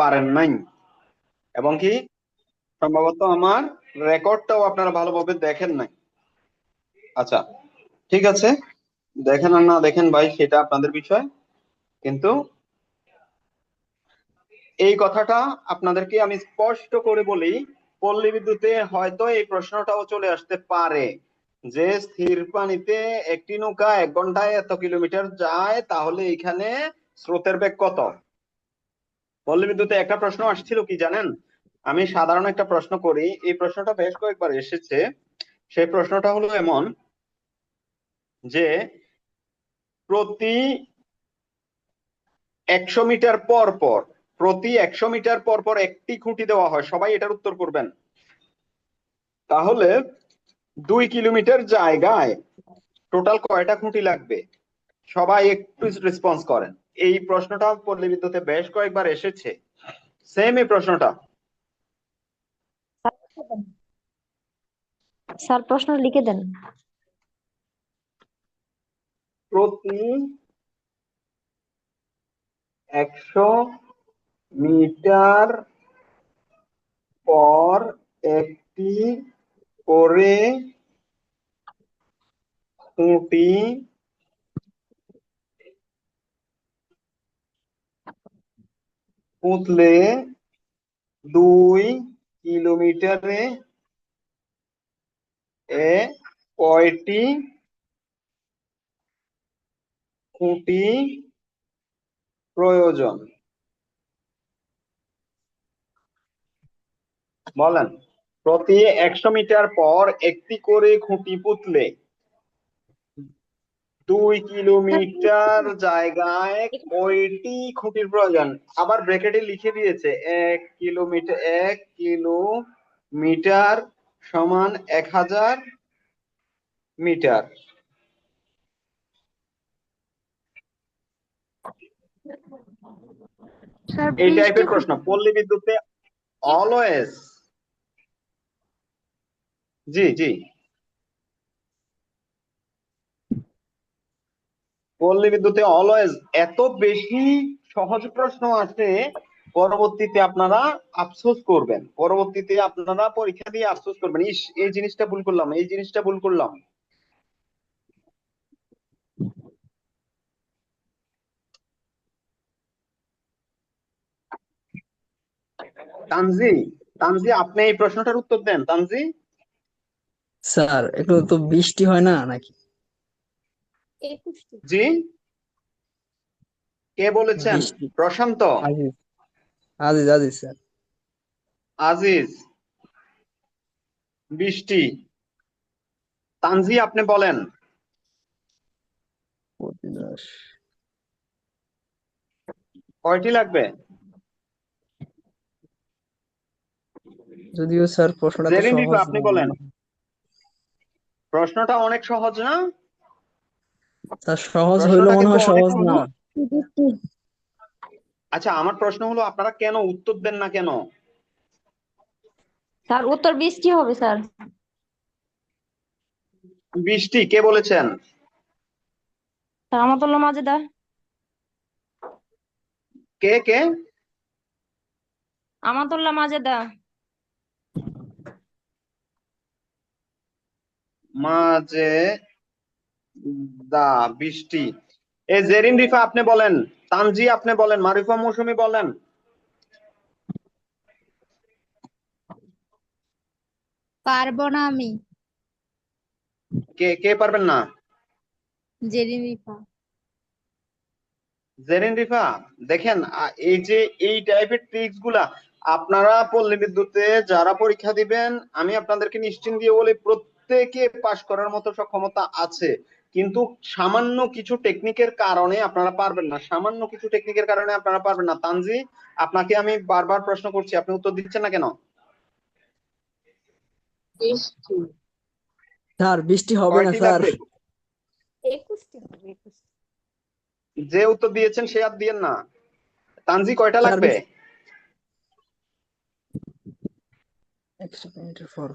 পারেন নাই। এবং কি? সম্ভবত আমার রেকর্ডটাও আপনারা ভালোভাবে দেখেন নাই। আচ্ছা ঠিক আছে। দেখেন আর না দেখেন ভাই, সেটা আপনাদের বিষয়। কিন্তু এই কথাটা আপনাদেরকে আমি স্পষ্ট করে বলি, পল্লী বিদ্যুতে হয়তো এই প্রশ্নটাও চলে আসতে পারে যে স্থির পানিতে একটি নৌকা এক ঘন্টায় এত কিলোমিটার যায়, তাহলে এখানে স্রোতের বেগ কত? পল্লী বিদ্যুতে একটা প্রশ্ন আসছিল কি জানেন? আমি সাধারণ একটা প্রশ্ন করি। এই প্রশ্নটা বেশ কয়েকবার এসেছে। সেই প্রশ্নটা হলো এমন যে, প্রতি একশো মিটার পর পর, প্রতি একশো মিটার পর পর একটি খুঁটি দেওয়া হয়। সবাই এটার উত্তর করবেন। তাহলে দুই কিলোমিটার জায়গায় টোটাল কয়টা খুঁটি লাগবে? সবাই একটু রেসপন্স করেন। এই প্রশ্নটা পল্লী বিদ্যুতে বেশ কয়েকবার এসেছে। সেম এই প্রশ্নটা। স্যার প্রশ্ন লিখে দেন। প্রতি একশো মিটার পর একটি করে খুঁটি পুঁতলে দুই কিলোমিটারে এ কয়টি খুঁটি প্রয়োজন? বলেন। প্রতি একশো মিটার পর একটি করে খুঁটি পুঁতলে দুই কিলোমিটার জায়গায় কয়টি খুঁটির প্রয়োজন? আবার ব্র্যাকেটে লিখে দিয়েছে এক কিলোমিটার এক কিলোমিটার সমান এক হাজার মিটার। এই টাইপের প্রশ্ন। পল্লী বিদ্যুতে অলওয়েজ জি জি। পল্লী বিদ্যুতে অলওয়েজ এত বেশি সহজ প্রশ্ন আসে পরবর্তীতে আপনারা আফসোস করবেন। পরবর্তীতে আপনারা পরীক্ষা দিয়ে আফসোস করবেন। ইস, এই জিনিসটা ভুল করলাম, এই জিনিসটা ভুল করলাম। তানজি তানজি, আপনি এই প্রশ্নটার উত্তর দেন। তানজি? স্যার একটু তো বৃষ্টি হয় না নাকি? জি? কে বলেছেন। প্রশান্ত? আজিজ আজিজ আজিজ স্যার। আজিজ বৃষ্টি তানজি আপনি বলেন। কয়টি লাগবে? যদিও স্যার প্রশ্নটা আপনি বলেন। প্রশ্নটা অনেক সহজ না? সহজ হইল মনে হয় সহজ না। আচ্ছা আমার প্রশ্ন হলো আপনারা কেন উত্তর দেন না কেন? স্যার উত্তর বৃষ্টি হবে স্যার। বৃষ্টি কে বলেছেন? আমাতুল্লাহ মাজেদা। কে কে? আমাতুল্লাহ মাজেদা। মাঝে দা বৃষ্টি। এ জেরিন রিফা আপনি বলেন। তানজি আপনি বলেন। মারিফা মৌসুমী বলেন। পারব না আমি। কে কে পারবেন না? জেরিন রিফা। জেরিন রিফা দেখেন এই যে এই টাইপের ট্রিক্সগুলা আপনারা পল্লী বিদ্যুতে যারা পরীক্ষা দিবেন আমি আপনাদেরকে নিশ্চিন্ত দিয়ে বলি প্রত্যেকে পাশ করার মতো সক্ষমতা আছে। কিন্তু সামান্য কিছু টেকনিকের কারণে আপনারা পারবেন না। সামান্য কিছু টেকনিকের কারণে আপনারা পারবেন না। তানজি আপনাকে আমি বারবার প্রশ্ন করছি আপনি উত্তর দিচ্ছেন না কেন? স্যার বৃষ্টি হবে না স্যার। যে উত্তর দিয়েছেন সে আর দিয়েন না। তানজি কয়টা লাগবে? একশো মিটার পর।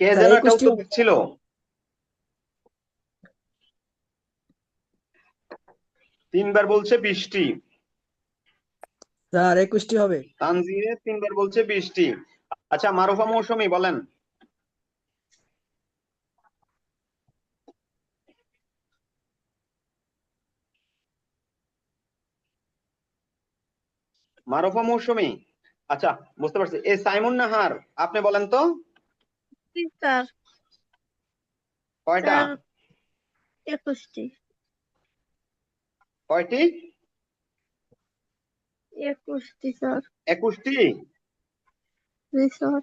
কে যেন একটা উত্তর দিচ্ছিল? তিনবার বলছে বৃষ্টি। স্যার একুশটি হবে। তানজিয়ে তিনবার বলছে বৃষ্টি। আচ্ছা মারুফা মৌসুমী বলেন। মারুফা মৌসুমী। আচ্ছা বুঝতে পারছি। এ সাইমুন নাহার আপনি বলেন তো? জি স্যার। কয়টা? স্যার একুশটি। কয়টি? একুশটি স্যার। একুশটি? জি স্যার।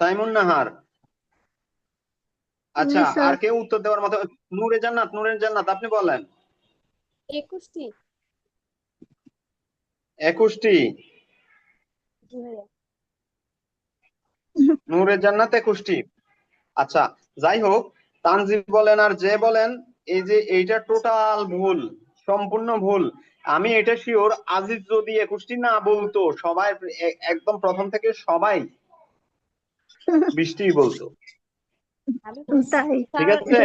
সাইমুন নাহার। আচ্ছা আর কেউ উত্তর দেওয়ার মতো নূরে জান্নাত নূরে জান্নাত আপনি বলেন। একুশটি। একুশটি। জি ভাইয়া নূরে জান্নাত একুশটি আচ্ছা যাই হোক তানজিব বলেন আর যে বলেন এই যে এইটা টোটাল ভুল সম্পূর্ণ ভুল। আমি এটা শিওর আজিজ যদি একুশটি না বলতো সবাই একদম প্রথম থেকে সবাই বৃষ্টি বলতো। ঠিক আছে?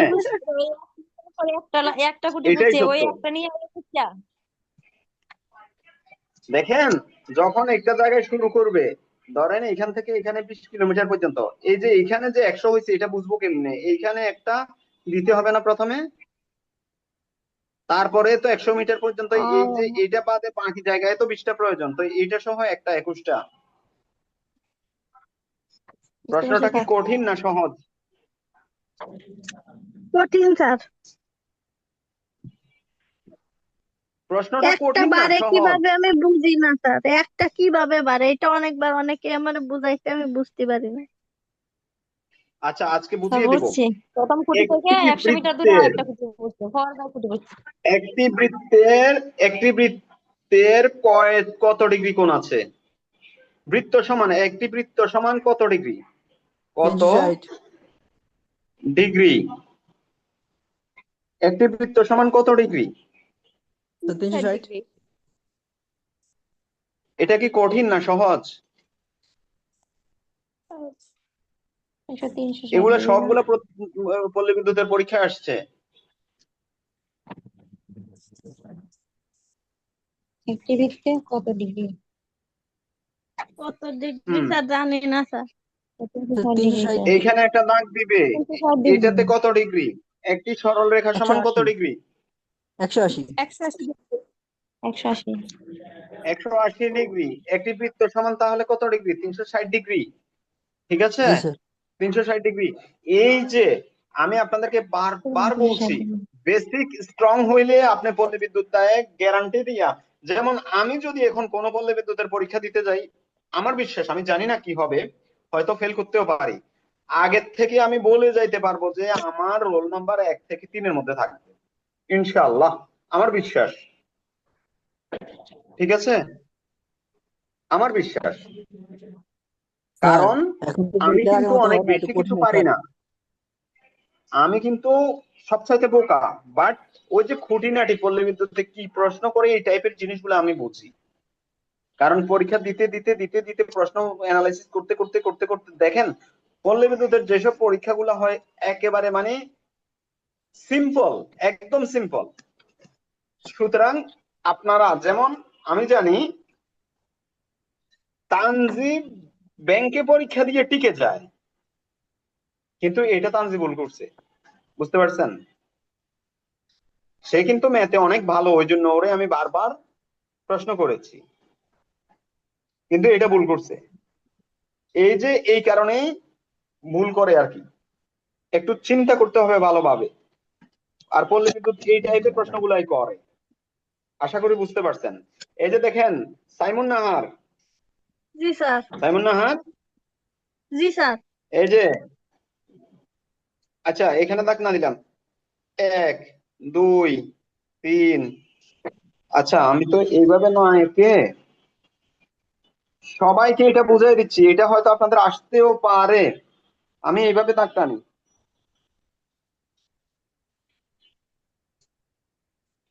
একটা ওই নিয়ে দেখেন যখন একটা জায়গায় শুরু করবে ধরেন এখান থেকে এখানে বিশ কিলোমিটার পর্যন্ত এই যে এখানে যে একশো হয়েছে এটা বুঝব কেমনে? এইখানে একটা দিতে হবে না প্রথমে? তারপরে তো একশো মিটার পর্যন্ত এই যে এইটা বাদে বাকি জায়গায় তো বিশটা প্রয়োজন তো এইটা সহ একটা একুশটা। প্রশ্নটা কি কঠিন না সহজ? কঠিন স্যার। প্রশ্নটা কঠিন না বারে সহজ। কীভাবে আমি বুঝি না স্যার? একটা কীভাবে বারে? এটা অনেকবার অনেকে আমার বুঝাইছে আমি বুঝতে পারি না। আচ্ছা আজকে বুঝিয়ে দেব। বুঝছি। প্রথম কুটি থেকে একটি একশো মিটার দূরে বৃত্তের- আরেকটা কুটি বসছে। ফরদার কুটি বসছে। একটি বৃত্তের একটি বৃত্তের কয় কত ডিগ্রি কোণ আছে? বৃত্ত সমান একটি বৃত্ত সমান কত ডিগ্রি? কত ডিগ্রি? একটি বৃত্ত সমান কত ডিগ্রি? তো তিনশো ষাট এটা কি কঠিন না সহজ? একশো তিনশো এগুলো সবগুলো পল্লী বিদ্যুতের পরীক্ষায় আসছে। কত ডিগ্রি? কত ডিগ্রি স্যার? জানি না স্যার। এইখানে একটা দাগ দিবে। এটাতে কত ডিগ্রি? একটি সরল রেখা সমান কত ডিগ্রি? একশো আশি। একশো আশি একশো আশি। একশো আশি ডিগ্রি। একটি বৃত্ত সমান তাহলে কত ডিগ্রি? তিনশো ষাট ডিগ্রি। ঠিক আছে? তিনশো ষাট ডিগ্রি। এই যে আমি আপনাদেরকে বারবার বলছি বেসিক স্ট্রং হইলে আপনি পল্লী বিদ্যুৎটায় গ্যারান্টি দিয়া যেমন আমি যদি এখন কোন পল্লী বিদ্যুতের পরীক্ষা দিতে যাই আমার বিশ্বাস আমি জানি না কি হবে হয়তো ফেল করতেও পারি। আগের থেকে আমি বলে যাইতে পারব যে আমার রোল নাম্বার এক থেকে তিনের মধ্যে থাকবে। ইনশাআল্লাহ আমার বিশ্বাস। ঠিক আছে? আমার বিশ্বাস। কারণ আমি কিন্তু অনেক বেশি কিছু পারি না। আমি কিন্তু সবচাইতে বোকা বাট ওই যে খুঁটিনাটি পল্লী বিদ্যুতে কি প্রশ্ন করে এই টাইপের জিনিসগুলো আমি বুঝি। কারণ পরীক্ষা দিতে দিতে দিতে দিতে প্রশ্ন অ্যানালাইসিস করতে করতে করতে করতে দেখেন পল্লী বিদ্যুতের যেসব পরীক্ষাগুলো হয় একেবারে মানে সিম্পল একদম সিম্পল সুতরাং আপনারা যেমন, আমি জানি, তানজিব ব্যাংকে পরীক্ষা দিয়ে টিকে যায়, কিন্তু এটা তানজিব ভুল করছে। বুঝতে পারছেন? সে কিন্তু ম্যাথে অনেক ভালো, ওই জন্য ওরে আমি বারবার প্রশ্ন করেছি। কিন্তু এটা ভুল করছে। এই যে এই কারণেই ভুল করে আর কি। একটু চিন্তা করতে হবে ভালোভাবে। আর পল্লী বিদ্যুৎ এই টাইপের প্রশ্নগুলাই করে। আশা করি বুঝতে পারছেন। এই যে দেখেন সাইমন নাহার। জি স্যার। সাইমন নাহার? জি স্যার। এই যে আচ্ছা এখানে দাগ না দিলাম। এক দুই তিন। আচ্ছা আমি তো এইভাবে নয় একে। সবাইকে এটা বুঝাই দিচ্ছি। এটা হয়তো আপনাদের আসতেও পারে। আমি এইভাবে দাগ টানি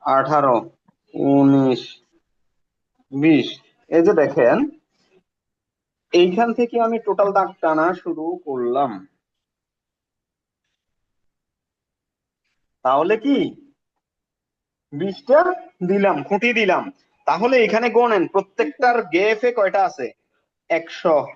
আঠারো, উনিশ, বিশ। এই যে দেখেন, এইখান থেকে আমি টোটাল দাগ টানা শুরু করলাম। তাহলে কি? বিশটা দিলাম, খুঁটি দিলাম। তাহলে এখানে গণেন, প্রত্যেকটার গেফে কয়টা আছে? একশো।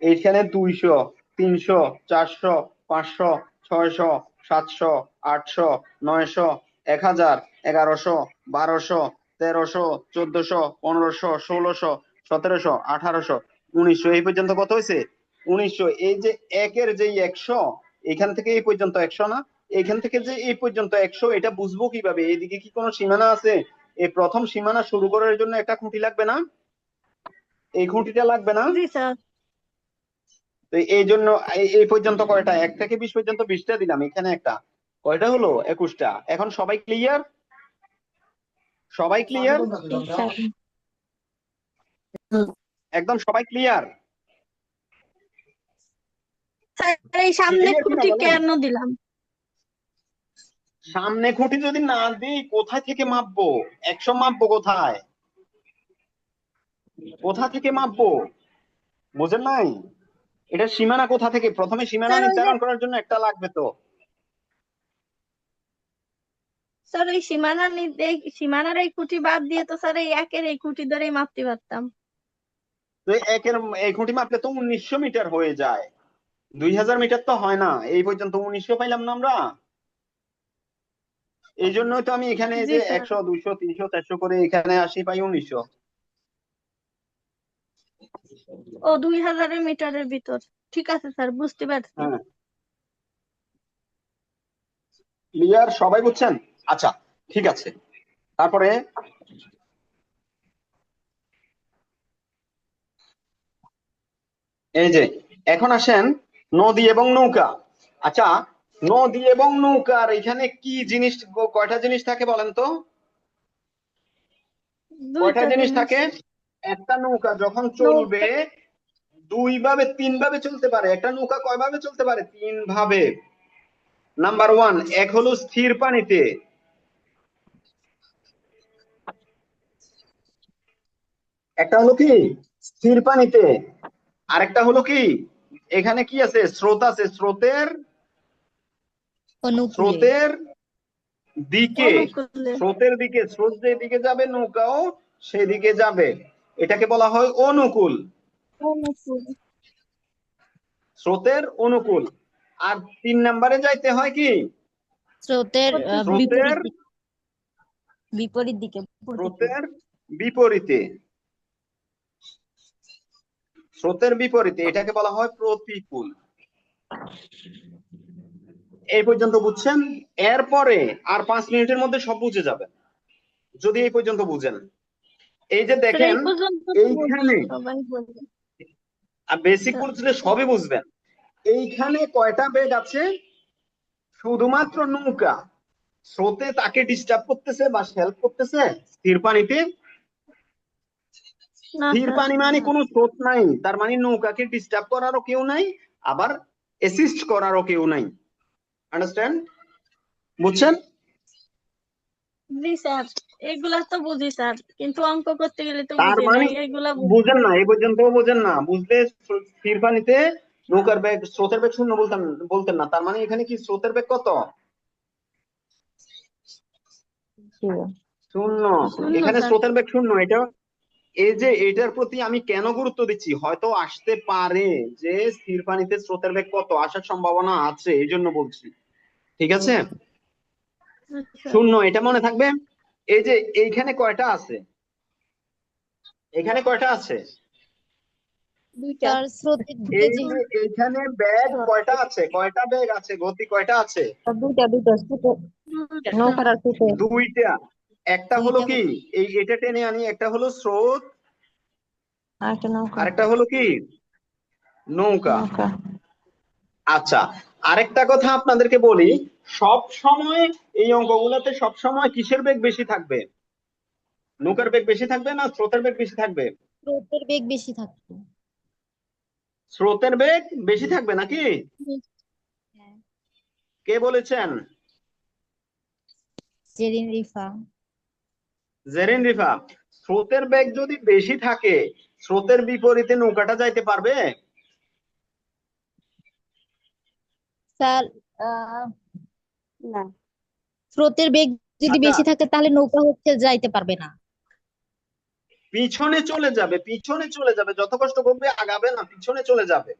এইখানে দুইশো, তিনশো, চারশো, পাঁচশো, ছয়শো, সাতশো, আটশো, নয়শো, এক হাজার এগারোশো বারোশো তেরোশো চোদ্দশো পনেরোশো ষোলোশো সতেরোশো আঠারোশো উনিশশো। এই পর্যন্ত কত হয়েছে? উনিশশো। এই যে একের যে একশো এখান থেকে এই পর্যন্ত একশো না? এখান থেকে যে এই পর্যন্ত একশো এটা বুঝব কীভাবে? এইদিকে কি কোনো সীমানা আছে? এই প্রথম সীমানা শুরু করার জন্য একটা খুঁটি লাগবে না? এই খুঁটিটা লাগবে না? তো এই জন্য এই- এই পর্যন্ত কয়টা? এক থেকে বিশ পর্যন্ত বিশটা দিলাম এখানে একটা। কয়টা হলো? একুশটা। এখন সবাই ক্লিয়ার সবাই ক্লিয়ার একদম সবাই ক্লিয়ার সামনে খুঁটি কেন দিলাম? সামনে খুঁটি যদি না দিই কোথায় থেকে মাপবো? একশো মাপবো কোথায়? কোথা থেকে মাপবো? বুঝেন নাই? এটা সীমানা কোথা থেকে? প্রথমে সীমানা নির্ধারণ করার জন্য একটা লাগবে তো। স্যার এই সীমানা এই সীমানার এই খুঁটি বাদ দিয়ে তো স্যার এই একের এই খুঁটি ধরেই মাপতে পারতাম। তো একের এই খুঁটি মাপলে তো উনিশশো মিটার হয়ে যায়। দুই হাজার মিটার তো হয় না এই পর্যন্ত উনিশশো পাইলাম না আমরা। এই জন্যই তো আমি এখানে যে একশো দুইশো তিনশো চারশো করে এখানে আসি পাই উনিশশো। ও দুই হাজারের মিটারের ভিতর। ঠিক আছে স্যার বুঝতে পারছি। ক্লিয়ার সবাই বুঝছেন? আচ্ছা ঠিক আছে। তারপরে এই যে এখন আসেন নদী এবং নৌকা। আচ্ছা নদী এবং নৌকার এখানে কি জিনিস কয়টা জিনিস থাকে বলেন তো? কয়টা জিনিস। থাকে? একটা নৌকা যখন চলবে দুই ভাবে তিন ভাবে চলতে পারে। একটা নৌকা কয় ভাবে চলতে পারে? তিন ভাবে নাম্বার ওয়ান এক হলো স্থির পানিতে। একটা হলো কি? স্থির পানিতে আরেকটা হলো কি? এখানে কি আছে? স্রোত আছে। স্রোতের স্রোতের দিকে। স্রোতের দিকে। স্রোত যেদিকে যাবে নৌকাও সেদিকে যাবে। এটাকে বলা হয় অনুকূল। স্রোতের অনুকূল। আর তিন নাম্বারে যাইতে হয় কি? স্রোতের স্রোতের বিপরীত দিকে। স্রোতের বিপরীতে। স্রোতের বিপরীতে এটাকে বলা হয় প্রতিকূল। এই পর্যন্ত বুঝছেন? এরপরে আর পাঁচ মিনিটের মধ্যে সব বুঝে যাবেন। যদি এই পর্যন্ত বুঝেন। এই যে দেখেন এইখানে বেসিক বুঝলে সবই বুঝবেন। এইখানে কয়টা বেগ আছে? শুধুমাত্র নৌকা। স্রোতে তাকে ডিস্টার্ব করতেছে বা হেল্প করতেছে স্থির পানিতে। স্থির পানি মানে কোনো স্রোত নাই। তার মানে নৌকাকে ডিস্টার্ব করারও কেউ নাই আবার অ্যাসিস্ট করারও কেউ নাই। আন্ডারস্ট্যান্ড বুঝছেন? জি স্যার। এগুলা তো বুঝি স্যার। কিন্তু অঙ্ক করতে গেলে তো তার মানে- এগুলা বুঝেন না এই পর্যন্ত বুঝেন না। বুঝলে স্থির পানিতে নৌকার বেগ স্রোতের বেগ শূন্য বলতেন বলতেন না। তার মানে এখানে কি স্রোতের বেগ কত? শূন্য। শূন্য। এখানে স্রোতের বেগ শূন্য এটা এই যে এটার প্রতি আমি কেন গুরুত্ব দিচ্ছি? হয়তো আসতে পারে যে স্থির পানিতে স্রোতের বেগ কত? আসার সম্ভাবনা আছে এই জন্য বলছি। ঠিক আছে? আচ্ছা। শূন্য এটা মনে থাকবে? এই যে এইখানে কয়টা আছে? এখানে কয়টা আছে? এইখানে ব্যাগ কয়টা আছে? কয়টা ব্যাগ আছে? গতি কয়টা আছে? দুইটা দুইটা দুইটা। একটা হলো কি? এই এটা টেনে আনি একটা হলো স্রোত আরেকটা হলো কি? নৌকা। নৌকা। আচ্ছা আরেকটা কথা আপনাদেরকে বলি সব সময় এই অঙ্কগুলোতে সব সময় কিসের বেগ বেশি থাকবে? নৌকার বেগ বেশি থাকবে না স্রোতের বেগ বেশি থাকবে? স্রোতের বেগ বেশি থাকবে। স্রোতের বেগ বেশি থাকবে নাকি? হ্যাঁ। কে বলেছেন? জেরিন রিফা। জেরিন রিফা স্রোতের বেগ যদি বেশি থাকে স্রোতের বিপরীতে নৌকাটা যাইতে পারবে? স্যার না। স্রোতের বেগ যদি আচ্ছা। বেশি থাকে তাহলে নৌকা হচ্ছে যাইতে পারবে না। পিছনে চলে যাবে পিছনে চলে যাবে। যত কষ্ট করবে আগাবে না পিছনে চলে যাবে।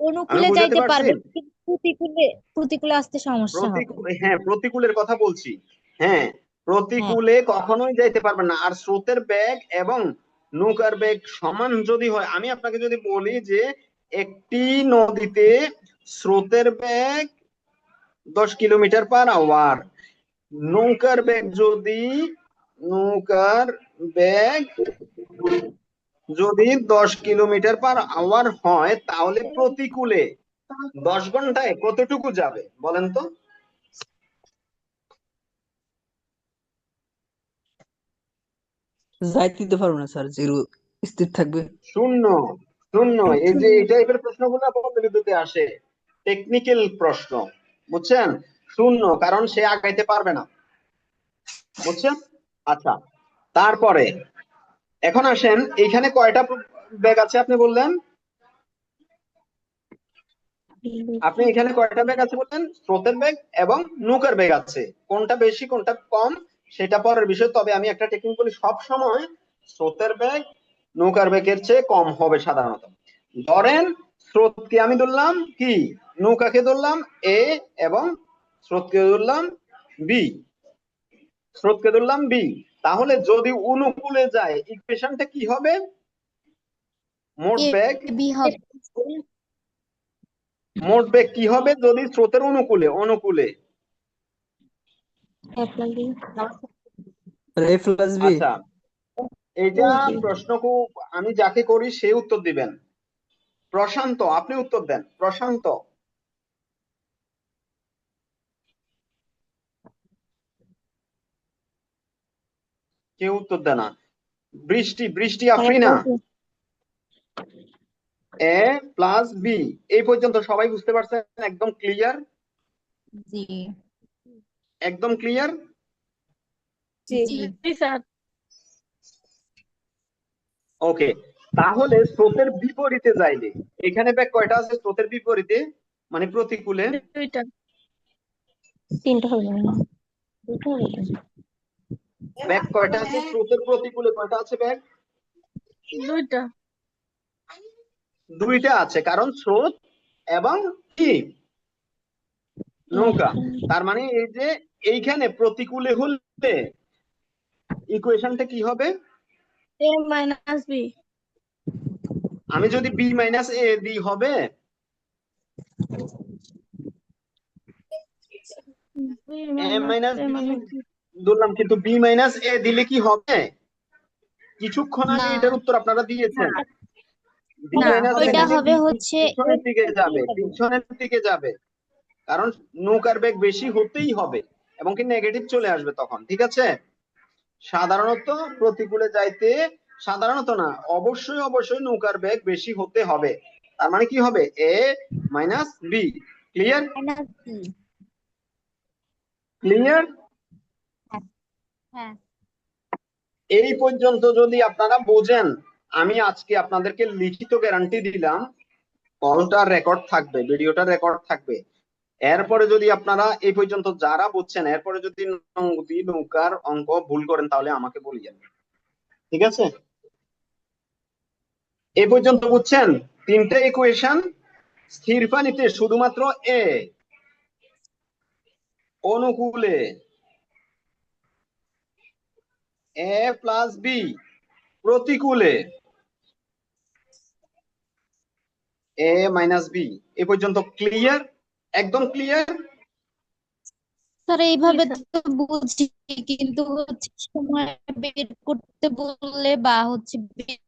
অনুকূলে যাইতে পারবে। প্রতিকূলে প্রতিকূলে আসতে সমস্যা হবে। হ্যাঁ প্রতিকূলের কথা বলছি। হ্যাঁ প্রতিকূলে কখনোই যাইতে পারবে না। আর স্রোতের বেগ এবং নৌকার বেগ সমান যদি হয় আমি আপনাকে যদি বলি যে একটি নদীতে স্রোতের বেগ দশ কিলোমিটার পার আওয়ার নৌকার বেগ যদি নৌকার বেগ যদি দশ কিলোমিটার পার আওয়ার হয় তাহলে প্রতিকূলে দশ ঘন্টায় কতটুকু যাবে? বলেন তো। যাইতে দিতে পারব না স্যার জিরো স্থির থাকবে। শূন্য শূন্য। এই যে এই টাইপের প্রশ্নগুলো পদ্ধতিতে আসে টেকনিক্যাল প্রশ্ন বুঝছেন? শূন্য কারণ সে আগাইতে পারবে না। বুঝছেন? আচ্ছা তারপরে এখন আসেন এইখানে কয়টা ব্যাগ আছে আপনি বললেন? আপনি এখানে কয়টা ব্যাগ আছে বললেন? স্রোতের ব্যাগ এবং নৌকার ব্যাগ আছে। কোনটা বেশি কোনটা কম? সেটা পরের বিষয়। তবে আমি একটা টেকনিক বলি সব সময় স্রোতের ব্যাগ নৌকার ব্যাগের চেয়ে কম হবে সাধারণত। ধরেন স্রোতকে আমি ধরলাম কি? নৌকাকে ধরলাম এ এবং স্রোতকে ধরলাম বি স্রোতকে ধরলাম বি তাহলে যদি অনুকূলে যায় ইকুয়েশনটা কি হবে? মোট এ ব্যাগ বি হবে। মোট বেগ কি হবে? যদি স্রোতের অনুকূলে অনুকূলে। এ প্লাস বি আচ্ছা এইটা প্রশ্ন খুব আমি যাকে করি সে উত্তর দিবেন। প্রশান্ত আপনি উত্তর দেন। প্রশান্ত। কেউ উত্তর দেয় না। বৃষ্টি বৃষ্টি আফরিনা এ প্লাস বি এই পর্যন্ত সবাই বুঝতে পারছেন? একদম ক্লিয়ার জি। একদম ক্লিয়ার? জি জি। স্যার। ওকে তাহলে স্রোতের বিপরীতে যাইলে এখানে ব্যাগ কয়টা আছে স্রোতের বিপরীতে? মানে প্রতিকূলে? তিনটা হবে না? দুটো হবে না। ব্যাগ কয়টা আছে? স্রোতের প্রতিকূলে কয়টা আছে ব্যাগ? দুইটা। দুইটা আছে কারণ স্রোত এবং কি? নৌকা। তার মানে এই যে এইখানে প্রতিকূলে হলে ইকুয়েশনটা কি হবে? এ মাইনাস বি আমি যদি বি মাইনাস এ দিই হবে? A B. মাইনাস বি ধরলাম কিন্তু বি মাইনাস এ দিলে কি হবে? কিছুক্ষণ আগে এটার উত্তর আপনারা দিয়েছেন। B না, minus A ওইটা হবে হচ্ছে পিছনের দিকে যাবে পিছনের দিকে যাবে। কারণ নৌকার বেগ বেশি হতেই হবে। এবং কি নেগেটিভ চলে আসবে তখন ঠিক আছে? সাধারণত প্রতিকূলে যাইতে সাধারণত না অবশ্যই অবশ্যই নৌকার বেগ বেশি হতে হবে। তার মানে কি হবে? A minus B clear clear এই পর্যন্ত যদি আপনারা বোঝেন আমি আজকে আপনাদেরকে লিখিত গ্যারান্টি দিলাম কলটা রেকর্ড থাকবে ভিডিওটা রেকর্ড থাকবে। এরপরে যদি আপনারা এই পর্যন্ত যারা বুঝছেন, এরপরে যদি নদী নৌকার অঙ্ক ভুল করেন, তাহলে আমাকে বলিয়েন ঠিক আছে? এই পর্যন্ত বুঝছেন? তিনটে ইকুয়েশন স্থির পানিতে শুধুমাত্র এ অনুকূলে এ প্লাস বি প্রতিকূলে এ মাইনাস বি এ পর্যন্ত ক্লিয়ার একদম ক্লিয়ার স্যার এইভাবে তো বুঝি কিন্তু হচ্ছে সময় বের করতে বললে বা হচ্ছে বের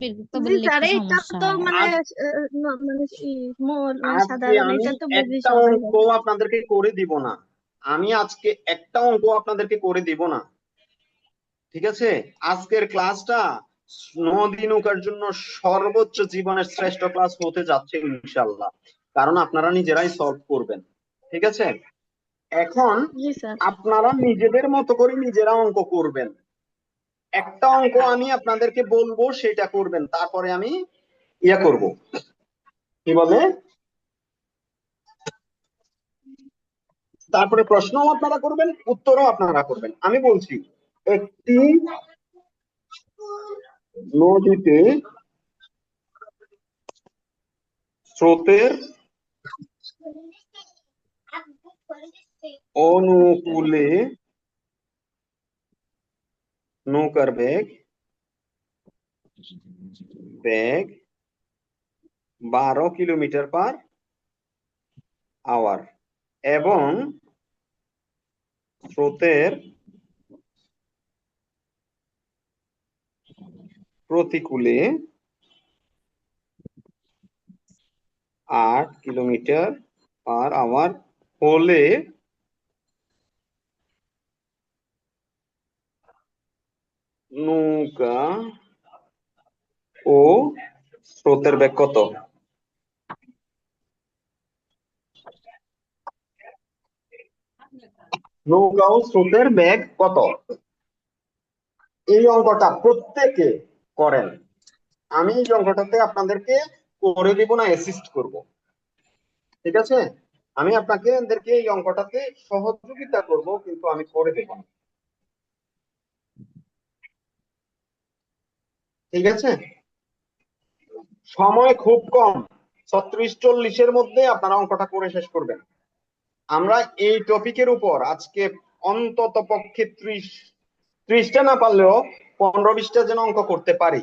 বেগটা বললে স্যার এটা তো মানে মানে মানে আজকে সাধারণ এটা তো বুঝি একটা অঙ্ক আপনাদেরকে করে দিব না। আমি আজকে একটা অঙ্ক আপনাদেরকে করে দিব না। ঠিক আছে? আজকের ক্লাসটা নদী নৌকার জন্য সর্বোচ্চ জীবনের শ্রেষ্ঠ ক্লাস হতে যাচ্ছে ইনশাল্লাহ কারণ আপনারা নিজেরাই সলভ করবেন। ঠিক আছে? এখন আপনারা নিজেদের মতো করে নিজেরা অঙ্ক করবেন। একটা অঙ্ক আমি আপনাদেরকে বলব সেটা করবেন। তারপরে আমি ইয়া করব। কি বলে? তারপরে প্রশ্নও আপনারা করবেন উত্তরও আপনারা করবেন। আমি বলছি একটি নদীতে স্রোতের অনুকূলে নৌকার বেগ বেগ বারো কিলোমিটার পার আওয়ার এবং স্রোতের প্রতিকূলে আট কিলোমিটার পার আওয়ার হলে নৌকা ও স্রোতের বেগ কত? নৌকা ও স্রোতের বেগ কত? এই অঙ্কটা প্রত্যেকে করেন। আমি এই অঙ্কটাতে আপনাদেরকে করে দিব না অ্যাসিস্ট করব। ঠিক আছে? আমি আপনাকে এদেরকে এই অঙ্কটাতে সহযোগিতা করব, কিন্তু আমি করে দেব না ঠিক আছে? সময় খুব কম। ছত্রিশ চল্লিশের মধ্যে আপনারা অঙ্কটা করে শেষ করবেন। আমরা এই টপিকের উপর আজকে অন্তত পক্ষে ত্রিশ, ত্রিশটা না পারলেও পনেরো বিশটা যেন অঙ্ক করতে পারি।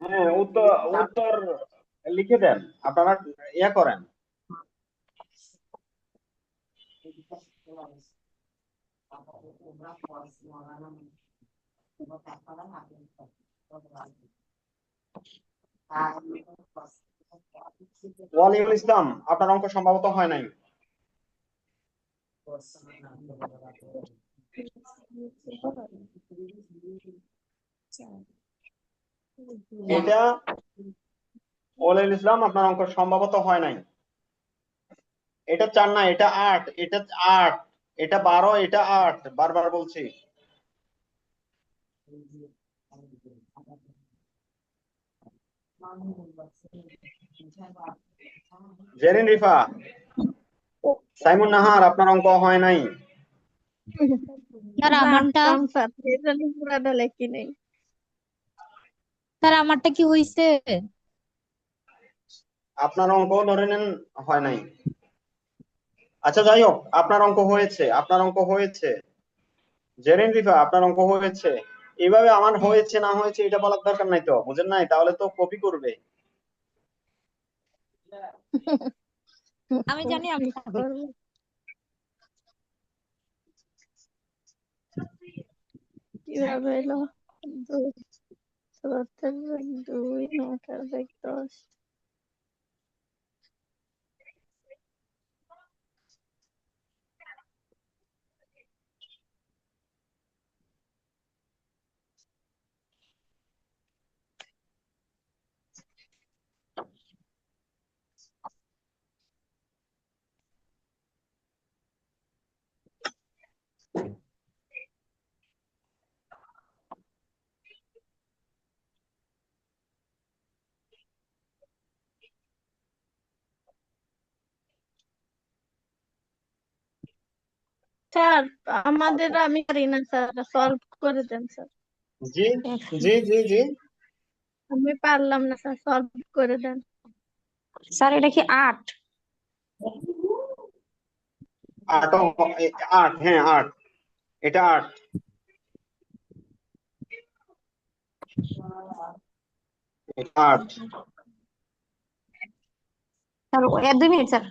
হ্যাঁ উত্তর উত্তর লিখে দেন। আপনারা ইয়া করেন। ওয়ালিউল ইসলাম, আপনার অঙ্ক সম্ভবত হয় নাই। এটা ওয়ালিউল ইসলাম আপনার অঙ্ক সম্ভবত হয় নাই। এটা চার না এটা আট এটা আট এটা বারো এটা আট বারবার বলছি। জেরিন রিফা সাইমুন নাহার আপনার অঙ্ক হয় নাই। স্যার আমারটা? জানতাম স্যার এই জন্য পুরাটা লেখি নেই। স্যার আমারটা কি হয়েছে আপনার অঙ্ক ধরে নেন হয় নাই। আচ্ছা যাই হোক আপনার অঙ্ক হয়েছে আপনার অঙ্ক হয়েছে। জেরিন রিফা আপনার অঙ্ক হয়েছে। এইভাবে আমার হয়েছে না হয়েছে এটা বলার দরকার নাই তো বুঝেন নাই? তাহলে তো কপি করবে। আমি জানি আমি কীভাবে এলো? দুই স্রোতের বেগ দুই নৌকার স্যার আমাদের আমি পারি না স্যার সলভ করে দেন স্যার। জি জি জি জি। আমি পারলাম না স্যার সলভ করে দেন। স্যার এটা কি আট আট আট হ্যাঁ আট এটা আট আট স্যার দুই মিনিট স্যার।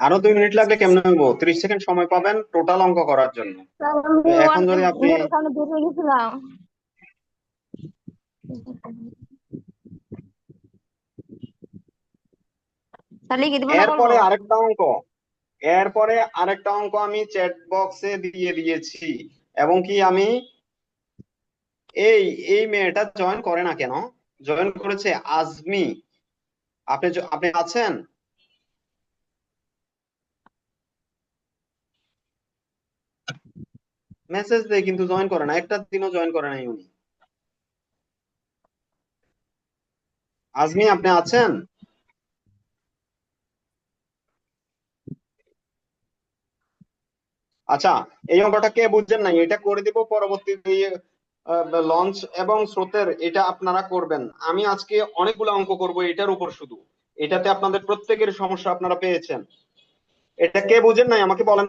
আরও দুই মিনিট লাগলে কেমন হইব? ত্রিশ সেকেন্ড সময় পাবেন টোটাল অঙ্ক করার জন্য। এখন যদি আপনি এরপরে আরেকটা অঙ্ক। এরপরে আরেকটা অঙ্ক আমি চ্যাট বক্সে দিয়ে দিয়েছি। এবং কি আমি এই এই মেয়েটা জয়েন করে না কেন? জয়েন করেছে আজমি। আপনি আপনি আছেন? মেসেজ দেয় কিন্তু জয়েন করে না, একটা দিনও জয়েন করে নাই উনি। আজমি, আপনি আছেন? আচ্ছা এই অঙ্কটা কে বুঝছেন নাই? এটা করে দিব পরবর্তী লঞ্চ এবং স্রোতের, এটা আপনারা করবেন। আমি আজকে অনেকগুলো অঙ্ক করব, এটার উপর শুধু। এটাতে আপনাদের প্রত্যেকের সমস্যা আপনারা পেয়েছেন। এটা কে বুঝেন নাই? আমাকে বলেন।